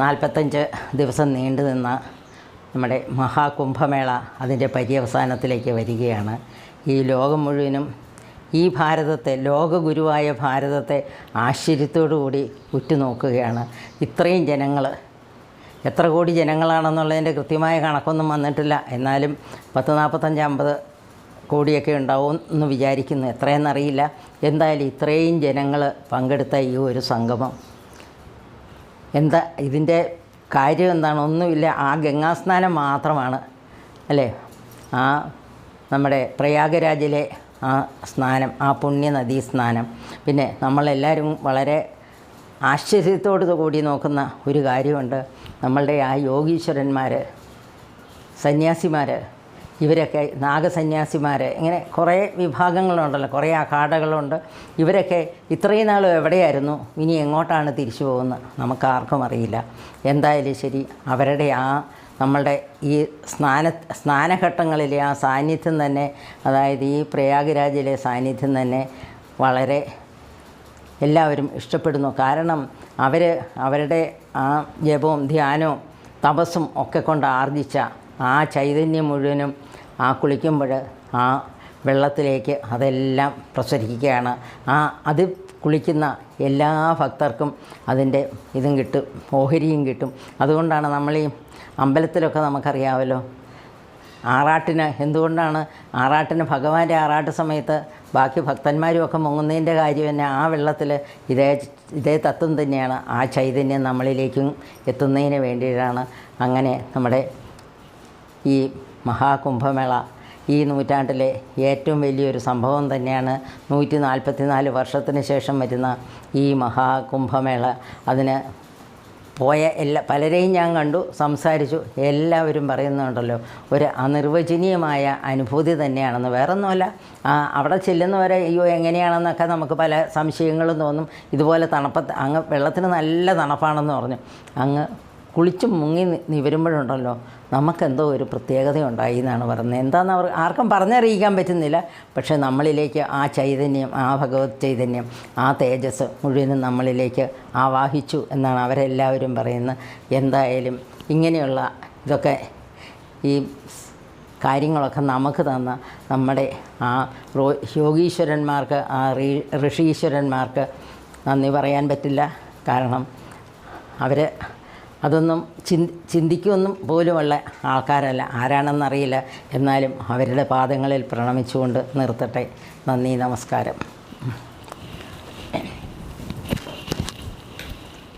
നാൽപ്പത്തഞ്ച് ദിവസം നീണ്ടു നിന്ന നമ്മുടെ മഹാകുംഭമേള അതിന്റെ പര്യവസാനത്തിലേക്ക് വരികയാണ്. ഈ ലോകം മുഴുവനും ഈ ഭാരതത്തെ ലോകഗുരുവായ ഭാരതത്തെ ആശ്ചര്യത്തോടുകൂടി ഉറ്റുനോക്കുകയാണ്. ഇത്രയും ജനങ്ങൾ എത്ര കോടി ജനങ്ങളാണെന്നുള്ളതിന്റെ കൃത്യമായ കണക്കൊന്നും വന്നിട്ടില്ല. എന്നാലും പത്ത് നാൽപ്പത്തഞ്ച് അമ്പത് കോടിയൊക്കെ ഉണ്ടാവും എന്ന് വിചാരിക്കുന്നു. എത്രയെന്നറിയില്ല. എന്തായാലും ഇത്രയും ജനങ്ങൾ പങ്കെടുത്ത ഈ ഒരു സംഗമം. എന്താ ഇതിന്റെ കാര്യം എന്താണ്? ഒന്നുമില്ല. ആ ഗംഗാസ്നാനം മാത്രമാണ്. അല്ലേ? ആ നമ്മുടെ പ്രയാഗരാജിലെ ആ സ്നാനം ആ പുണ്യനദീ സ്നാനം. പിന്നെ നമ്മളെല്ലാവരും വളരെ ആശ്ചര്യത്തോടു കൂടി നോക്കുന്ന ഒരു കാര്യമുണ്ട്. നമ്മളുടെ ആ യോഗീശ്വരന്മാർ സന്യാസിമാർ ഇവരൊക്കെ നാഗസന്യാസിമാർ ഇങ്ങനെ കുറേ വിഭാഗങ്ങളുണ്ടല്ലോ കുറേ അഖാഡകളുണ്ട്. ഇവരൊക്കെ ഇത്രയും നാളും എവിടെയായിരുന്നു? ഇനി എങ്ങോട്ടാണ് തിരിച്ചു പോകുന്നത്? നമുക്ക് ആർക്കും അറിയില്ല. എന്തായാലും ശരി അവരുടെ ആ നമ്മളുടെ ഈ സ്നാന സ്നാനഘട്ടങ്ങളിലെ ആ സാന്നിധ്യം തന്നെ അതായത് ഈ പ്രയാഗരാജിലെ സാന്നിധ്യം തന്നെ വളരെ എല്ലാവരും ഇഷ്ടപ്പെടുന്നു. കാരണം അവർ അവരുടെ ആ ജപവും ധ്യാനവും തപസ്സും ഒക്കെ കൊണ്ട് ആർജിച്ച ആ ചൈതന്യം മുഴുവനും ആ കുളിക്കുമ്പോൾ ആ വെള്ളത്തിലേക്ക് അതെല്ലാം പ്രസരിക്കുകയാണ്. ആ അത് കുളിക്കുന്ന എല്ലാ ഭക്തർക്കും അതിന്റെ ഇതും കിട്ടും ഓഹരിയും കിട്ടും. അതുകൊണ്ടാണ് നമ്മൾ ഈ അമ്പലത്തിലൊക്കെ നമുക്കറിയാമല്ലോ ആറാട്ടിന് എന്തുകൊണ്ടാണ് ആറാട്ടിന് ഭഗവാന്റെ ആറാട്ട് സമയത്ത് ബാക്കി ഭക്തന്മാരും ഒക്കെ മുങ്ങുന്നതിന്റെ കാര്യം തന്നെ ആ വെള്ളത്തിൽ ഇതേ ഇതേ തത്വം തന്നെയാണ്. ആ ചൈതന്യം നമ്മളിലേക്കും എത്തുന്നതിന് വേണ്ടിയിട്ടാണ് അങ്ങനെ നമ്മുടെ ഈ മഹാകുംഭമേള. ഈ നൂറ്റാണ്ടിലെ ഏറ്റവും വലിയൊരു സംഭവം തന്നെയാണ് നൂറ്റി നാൽപ്പത്തി നാല് വർഷത്തിന് ശേഷം വരുന്ന ഈ മഹാകുംഭമേള. അതിന് പോയ എല്ലാ പലരെയും ഞാൻ കണ്ടു സംസാരിച്ചു എല്ലാവരും പറയുന്നുണ്ടല്ലോ. ഒരു അനിർവചനീയമായ അനുഭൂതി തന്നെയാണെന്ന്. വേറൊന്നുമല്ല അവിടെ ചെല്ലുന്നവരെ അയ്യോ എങ്ങനെയാണെന്നൊക്കെ നമുക്ക് പല സംശയങ്ങളും തോന്നും. ഇതുപോലെ തണുപ്പത്ത് അങ്ങ് വെള്ളത്തിന് നല്ല തണുപ്പാണെന്ന് പറഞ്ഞു. അങ്ങ് കുളിച്ച് മുങ്ങി നിവരുമ്പോഴുണ്ടല്ലോ നമുക്കെന്തോ ഒരു പ്രത്യേകതയുണ്ടായി എന്നാണ് പറയുന്നത്. എന്താണെന്ന് അവർ ആർക്കും പറഞ്ഞറിയിക്കാൻ പറ്റുന്നില്ല. പക്ഷേ നമ്മളിലേക്ക് ആ ചൈതന്യം ആ ഭഗവത് ചൈതന്യം ആ തേജസ് മുഴുവനും നമ്മളിലേക്ക് ആവാഹിച്ചു എന്നാണ് അവരെല്ലാവരും പറയുന്നത്. എന്തായാലും ഇങ്ങനെയുള്ള ഇതൊക്കെ ഈ കാര്യങ്ങളൊക്കെ നമുക്ക് തന്ന നമ്മുടെ ആ യോഗീശ്വരന്മാർക്ക് ആ ഋഷീശ്വരന്മാർക്ക് നന്ദി പറയാൻ പറ്റില്ല. കാരണം അവർ അതൊന്നും ചിന്തി ചിന്തിക്കുമെന്നും പോലുമുള്ള ആൾക്കാരല്ല. ആരാണെന്നറിയില്ല. എന്നാലും അവരുടെ പാദങ്ങളിൽ പ്രണമിച്ചുകൊണ്ട് നിർത്തട്ടെ. നന്ദി നമസ്കാരം.